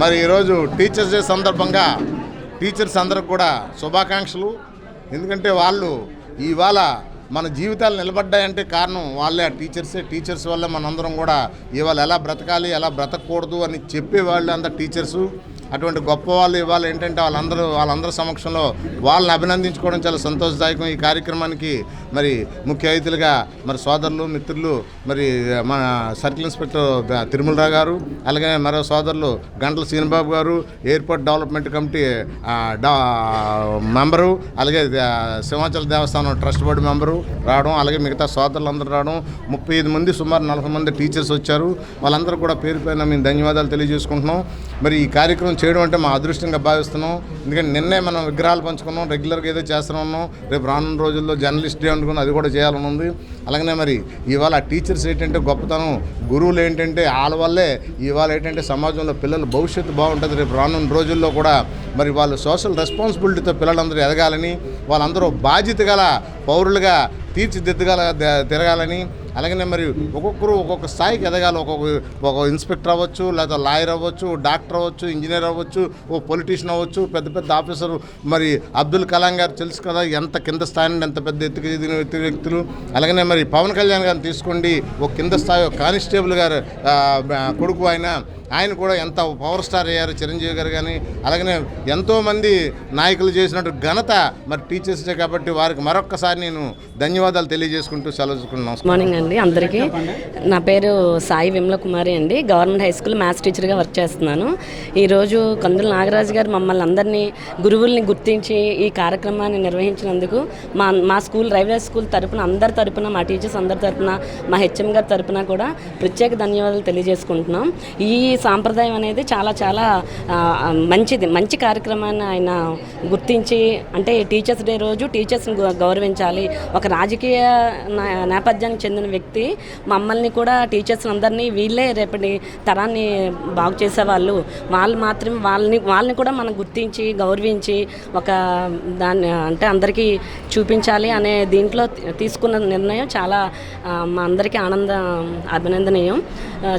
మరి ఈరోజు teachers day సందర్భంగా టీచర్స్ అందరికి కూడా శుభాకాంక్షలు. ఎందుకంటే వాళ్ళు ఇవాళ మన జీవితాలు నిలబడ్డాయంటే కారణం వాళ్ళే. ఆ టీచర్సే టీచర్స్ వల్ల మనందరం కూడా ఇవాళ ఎలా బ్రతకాలి ఎలా బ్రతకూడదు అని చెప్పేవాళ్ళు అంతా టీచర్సు. అటువంటి గొప్ప వాళ్ళు ఇవాళ ఏంటంటే వాళ్ళందరూ వాళ్ళందరి సమక్షంలో వాళ్ళని అభినందించుకోవడం చాలా సంతోషదాయకం ఈ కార్యక్రమానికి. మరి ముఖ్య అతిథులుగా మరి సోదరులు మిత్రులు మరి మన సర్కిల్ ఇన్స్పెక్టర్ తిరుమలరావు గారు అలాగే మరో సోదరులు గంటల సీనబాబు గారు ఎయిర్పోర్ట్ డెవలప్మెంట్ కమిటీ డా మెంబరు అలాగే సింహాచల దేవస్థానం ట్రస్ట్ బోర్డు మెంబరు రావడం అలాగే మిగతా సోదరులు అందరూ రావడం. ముప్పై ఐదు మంది సుమారు నలభై మంది టీచర్స్ వచ్చారు. వాళ్ళందరూ కూడా పేరు పైన మేము ధన్యవాదాలు తెలియజేసుకుంటున్నాం. మరి ఈ కార్యక్రమం చేయడం అంటే మా అదృష్టంగా భావిస్తున్నాం. ఎందుకంటే నిన్నే మనం విగ్రహాలు పంచుకున్నాం రెగ్యులర్గా ఏదో చేస్తూనే ఉన్నాం. రేపు రానున్న రోజుల్లో జర్నలిస్ట్ డే అనుకున్నాం అది కూడా చేయాలని ఉంది అలాగనే మరి ఇవాళ టీచర్స్ ఏంటంటే గొప్పతనం గురువులు ఏంటంటే వాళ్ళ వల్లే ఇవాళ ఏంటంటే సమాజంలో పిల్లల భవిష్యత్తు బాగుంటుంది. రేపు రానున్న రోజుల్లో కూడా మరి వాళ్ళు సోషల్ రెస్పాన్సిబిలిటీతో పిల్లలందరూ ఎదగాలని వాళ్ళందరూ బాధ్యత గల పౌరులుగా తీర్చిదిద్దగల తిరగాలని అలాగనే మరి ఒక్కొక్కరు ఒక్కొక్క స్థాయికి ఎదగాలి. ఒక్కొక్క ఒక ఇన్స్పెక్టర్ అవ్వచ్చు లేదా లాయర్ అవ్వచ్చు డాక్టర్ అవ్వచ్చు ఇంజనీర్ అవ్వచ్చు ఓ పొలిటీషియన్ అవ్వచ్చు పెద్ద పెద్ద ఆఫీసర్. మరి అబ్దుల్ కలాం గారు తెలుసు కదా ఎంత కింద స్థాయి నుండి ఎంత పెద్ద ఎత్తుకు ఎదిగిన వ్యక్తి- వ్యక్తులు. అలాగనే మరి పవన్ కళ్యాణ్ గారిని తీసుకోండి. ఒక కింద స్థాయి ఒక కానిస్టేబుల్ గారు కొడుకు ఆయన. ఆయన కూడా ఎంత పవర్ స్టార్ అయ్యారు చిరంజీవి గారు కానీ అలాగనే ఎంతోమంది నాయకులు చేసినట్టు ఘనత మరి టీచర్స్ డే కాబట్టి వారికి మరొక్కసారి నేను ధన్యవాదాలు తెలియజేసుకుంటూ సెలవు గుడ్ మార్నింగ్ అండి అందరికీ నా పేరు సాయి విమల కుమారి అండి. గవర్నమెంట్ హై స్కూల్ మ్యాథ్స్ టీచర్గా వర్క్ చేస్తున్నాను. ఈరోజు కందుల నాగరాజు గారు మమ్మల్ని అందరినీ గురువుల్ని గుర్తించి ఈ కార్యక్రమాన్ని నిర్వహించినందుకు మా మా స్కూల్ రైల్వే స్కూల్ తరపున అందరి తరపున మా టీచర్స్ అందరి తరపున మా హెచ్ఎం గారి తరపున కూడా ప్రత్యేక ధన్యవాదాలు తెలియజేసుకుంటున్నాం. ఈ సాంప్రదాయం అనేది చాలా చాలా మంచిది. మంచి కార్యక్రమాన్ని ఆయన గుర్తించి అంటే టీచర్స్ డే రోజు టీచర్స్ని గౌరవించాలి. ఒక రాజకీయ నేపథ్యానికి చెందిన వ్యక్తి. మమ్మల్ని కూడా టీచర్స్ అందరినీ వీళ్ళే రేపటి తరాన్ని బాగు చేసేవాళ్ళు. వాళ్ళు మాత్రం వాళ్ళని వాళ్ళని కూడా మనం గుర్తించి గౌరవించి ఒక దాన్ని అంటే అందరికీ చూపించాలి అనే దీంట్లో తీసుకున్న నిర్ణయం చాలా మా అందరికీ ఆనంద అభినందనీయం.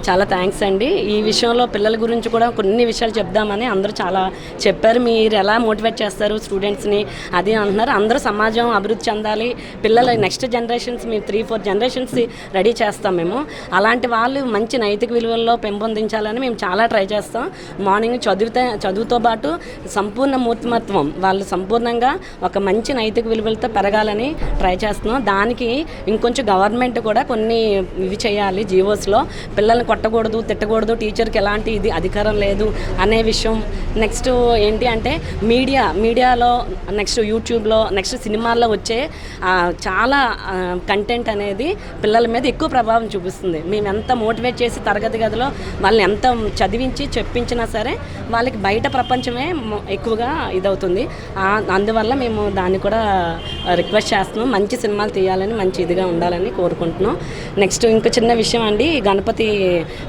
చాలా థ్యాంక్స్ అండి. ఈ విషయంలో పిల్లల గురించి కూడా కొన్ని విషయాలు చెప్దామని అందరూ చాలా చెప్పారు. మీరు ఎలా మోటివేట్ చేస్తారు స్టూడెంట్స్ని అది అంటున్నారు. అందరూ సమాజం అభివృద్ధి చెందాలి. పిల్లల నెక్స్ట్ జనరేషన్స్ మీ త్రీ ఫోర్ జనరేషన్స్ రెడీ చేస్తాం మేము. అలాంటి వాళ్ళు మంచి నైతిక విలువల్లో పెంపొందించాలని మేము చాలా ట్రై చేస్తాం. మార్నింగ్ చదివితే చదువుతో పాటు సంపూర్ణ మూర్తిమత్వం వాళ్ళు సంపూర్ణంగా ఒక మంచి నైతిక విలువలతో పెరగాలని ట్రై చేస్తున్నాం. దానికి ఇంకొంచెం గవర్నమెంట్ కూడా కొన్ని ఇవి చేయాలి జీవోస్లో. పిల్లల్ని కొట్టకూడదు తిట్టకూడదు టీచర్కి ఎలాంటి ఇది అధికారం లేదు అనే విషయం. నెక్స్ట్ ఏంటి అంటే మీడియా మీడియాలో నెక్స్ట్ యూట్యూబ్లో నెక్స్ట్ సినిమాల్లో వచ్చే చాలా కంటెంట్ అనేది పిల్లల మీద ఎక్కువ ప్రభావం చూపిస్తుంది. మేము ఎంత మోటివేట్ చేసి తరగతి గదిలో వాళ్ళని ఎంత చదివించి చెప్పించినా సరే వాళ్ళకి బయట ప్రపంచమే ఎక్కువగా ఇదవుతుంది. అందువల్ల మేము దాన్ని కూడా రిక్వెస్ట్ చేస్తున్నాం. మంచి సినిమాలు తీయాలని మంచి ఇదిగా ఉండాలని కోరుకుంటున్నాం. నెక్స్ట్ ఇంకో చిన్న విషయం అండి. గణపతి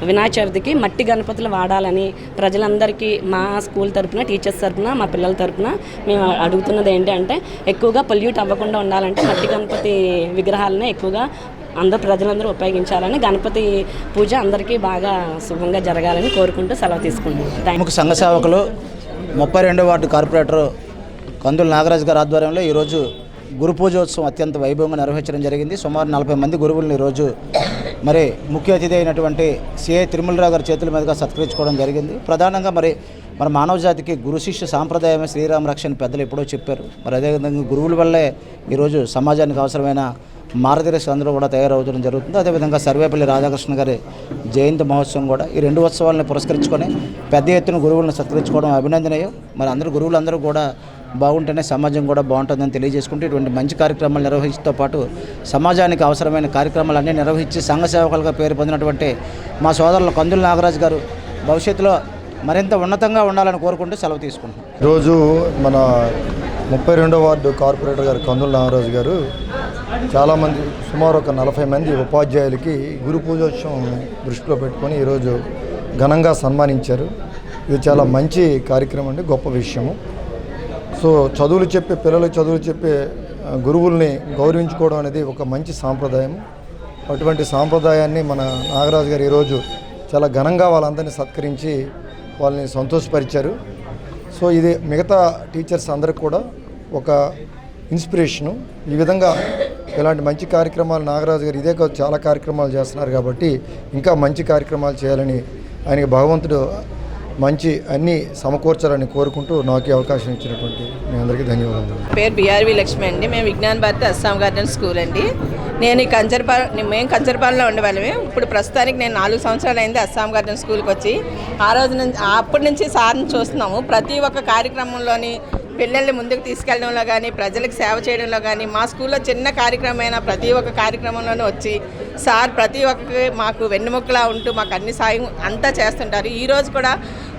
వినాయక చవితికి మట్టి గణపతులు వాడాలని ప్రజలందరికీ మా స్కూల్ తరపున టీచర్స్ తరపున మా పిల్లల తరపున మేము అడుగుతున్నది ఏంటి అంటే ఎక్కువగా పొల్యూట్ అవ్వకుండా ఉండాలంటే మట్టి గణపతి విగ్రహాలనే ఎక్కువగా అందరు ప్రజలందరూ ఉపయోగించాలని గణపతి పూజ అందరికీ బాగా శుభంగా జరగాలని కోరుకుంటూ సెలవు తీసుకుంటాం సంఘ సేవకులు ముప్పై రెండో వార్డు కార్పొరేటర్ కందుల నాగరాజు గారి ఆధ్వర్యంలో ఈరోజు గురు పూజోత్సవం అత్యంత వైభవంగా నిర్వహించడం జరిగింది. సుమారు నలభై మంది గురువులను ఈరోజు మరి ముఖ్య అతిథి అయినటువంటి సిఐ తిరుమలరావు గారి చేతుల మీదుగా సత్కరించుకోవడం జరిగింది. ప్రధానంగా మరి మన మానవ జాతికి గురు శిష్య సాంప్రదాయమే శ్రీరామ రక్షణ పెద్దలు ఎప్పుడో చెప్పారు. మరి అదేవిధంగా గురువుల వల్లే ఈరోజు సమాజానికి అవసరమైన మార్గదర్శకులు అందరూ కూడా తయారవుతడం జరుగుతుంది. అదేవిధంగా సర్వేపల్లి రాధాకృష్ణ గారి జయంతి మహోత్సవం కూడా ఈ రెండు ఉత్సవాలను పురస్కరించుకొని పెద్ద ఎత్తున గురువులను సత్కరించుకోవడం అభినందనీయం. మరి అందరూ గురువులందరూ కూడా బాగుంటేనే సమాజం కూడా బాగుంటుందని తెలియజేసుకుంటూ ఇటువంటి మంచి కార్యక్రమాలు నిర్వహించడంతో పాటు సమాజానికి అవసరమైన కార్యక్రమాలన్నీ నిర్వహించి సంఘ సేవకులుగా పేరు పొందినటువంటి మా సోదరులు కందుల నాగరాజు గారు భవిష్యత్తులో మరింత ఉన్నతంగా ఉండాలని కోరుకుంటూ సెలవు తీసుకుంటున్నాం. ఈరోజు మన ముప్పై రెండో వార్డు కార్పొరేటర్ గారు కందుల నాగరాజు గారు చాలామంది సుమారు ఒక నలభై మంది ఉపాధ్యాయులకి గురు పూజోత్సవం దృష్టిలో పెట్టుకొని ఈరోజు ఘనంగా సన్మానించారు. ఇది చాలా మంచి కార్యక్రమం అండి గొప్ప విషయము. సో చదువులు చెప్పే పిల్లలు చదువులు చెప్పే గురువుల్ని గౌరవించుకోవడం అనేది ఒక మంచి సాంప్రదాయం. అటువంటి సాంప్రదాయాన్ని మన నాగరాజు గారు ఈరోజు చాలా ఘనంగా వాళ్ళందరినీ సత్కరించి వాళ్ళని సంతోషపరిచారు. సో ఇది మిగతా టీచర్స్ అందరికి కూడా ఒక ఇన్స్పిరేషను. ఈ విధంగా ఇలాంటి మంచి కార్యక్రమాలు నాగరాజు గారు ఇదే కాదు చాలా కార్యక్రమాలు చేస్తున్నారు కాబట్టి ఇంకా మంచి కార్యక్రమాలు చేయాలని ఆయనకి భగవంతుడు మంచి అన్ని సమకూర్చాలని కోరుకుంటూ నాకు అవకాశం ఇచ్చినటువంటి మీ అందరికీ ధన్యవాదాలు. పేరు బిఆర్వి లక్ష్మి అండి. మేము విజ్ఞాన్ భారతి అస్సాం గార్డెన్ స్కూల్ అండి. నేను ఈ కంచర్పాల మేము కంచర్పాలెంలో ఉండేవాళ్ళమే. ఇప్పుడు ప్రస్తుతానికి నేను నాలుగు సంవత్సరాలు అయింది అస్సాం గార్డెన్ స్కూల్కి వచ్చి. ఆ రోజు నుంచి అప్పటి నుంచి సార్ని చూస్తున్నాము. ప్రతి ఒక్క కార్యక్రమంలోని పిల్లల్ని ముందుకు తీసుకెళ్ళడంలో కానీ ప్రజలకు సేవ చేయడంలో కానీ మా స్కూల్లో చిన్న కార్యక్రమమైన ప్రతి ఒక్క కార్యక్రమంలోనూ వచ్చి సార్ ప్రతి ఒక్కరికి మాకు వెన్నుముక్కలా ఉంటూ మాకు అన్ని సాయం అంతా చేస్తుంటారు. ఈరోజు కూడా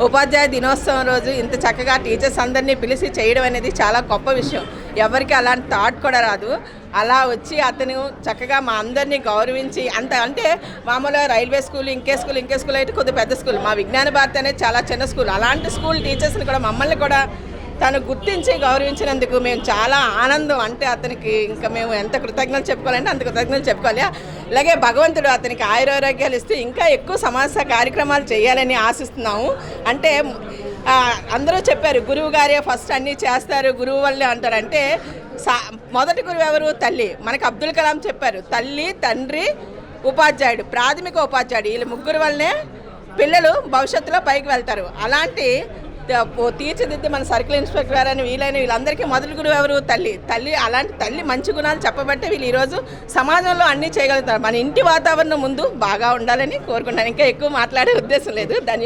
ఉపాధ్యాయ దినోత్సవం రోజు ఇంత చక్కగా టీచర్స్ అందరినీ పిలిచి చేయడం అనేది చాలా గొప్ప విషయం. ఎవరికి అలాంటి థాట్ కూడా రాదు. అలా వచ్చి అతను చక్కగా మా అందరినీ గౌరవించి అంత అంటే మామూలుగా రైల్వే స్కూల్ ఇంకే స్కూల్ ఇంకే స్కూల్ అయితే కొద్దిగా పెద్ద స్కూల్. మా విజ్ఞాన భారతి అనేది చాలా చిన్న స్కూల్. అలాంటి స్కూల్ టీచర్స్ని కూడా మమ్మల్ని కూడా తను గుర్తించి గౌరవించినందుకు మేము చాలా ఆనందం. అంటే అతనికి ఇంకా మేము ఎంత కృతజ్ఞతలు చెప్పుకోవాలంటే అంత కృతజ్ఞతలు చెప్పుకోవాలి. అలాగే భగవంతుడు అతనికి ఆయురారోగ్యాలు ఇస్తే ఇంకా ఎక్కువ సమాజ కార్యక్రమాలు చేయాలని ఆశిస్తున్నాము. అంటే అందరూ చెప్పారు గురువు గారే ఫస్ట్ అన్నీ చేస్తారు గురువు వల్లే అంటారంటే సా మొదటి గురువు ఎవరు? తల్లి. మనకి అబ్దుల్ కలాం చెప్పారు తల్లి తండ్రి ఉపాధ్యాయుడు ప్రాథమిక ఉపాధ్యాయుడు. వీళ్ళ ముగ్గురు వల్లనే పిల్లలు భవిష్యత్తులో పైకి వెళ్తారు. అలాంటి తీర్చిదిద్ది మన సర్కిల్ ఇన్స్పెక్టర్ గారు అని వీలైన వీళ్ళందరికీ మొదలు గురువు ఎవరు? తల్లి. తల్లి అలాంటి తల్లి మంచి గుణాలు చెప్పబట్టే వీళ్ళు ఈరోజు సమాజంలో అన్నీ చేయగలుగుతారు. మన ఇంటి వాతావరణం ముందు బాగా ఉండాలని కోరుకుంటాను ఇంకా ఎక్కువ మాట్లాడే ఉద్దేశం లేదు. ధన్యవాదాలు.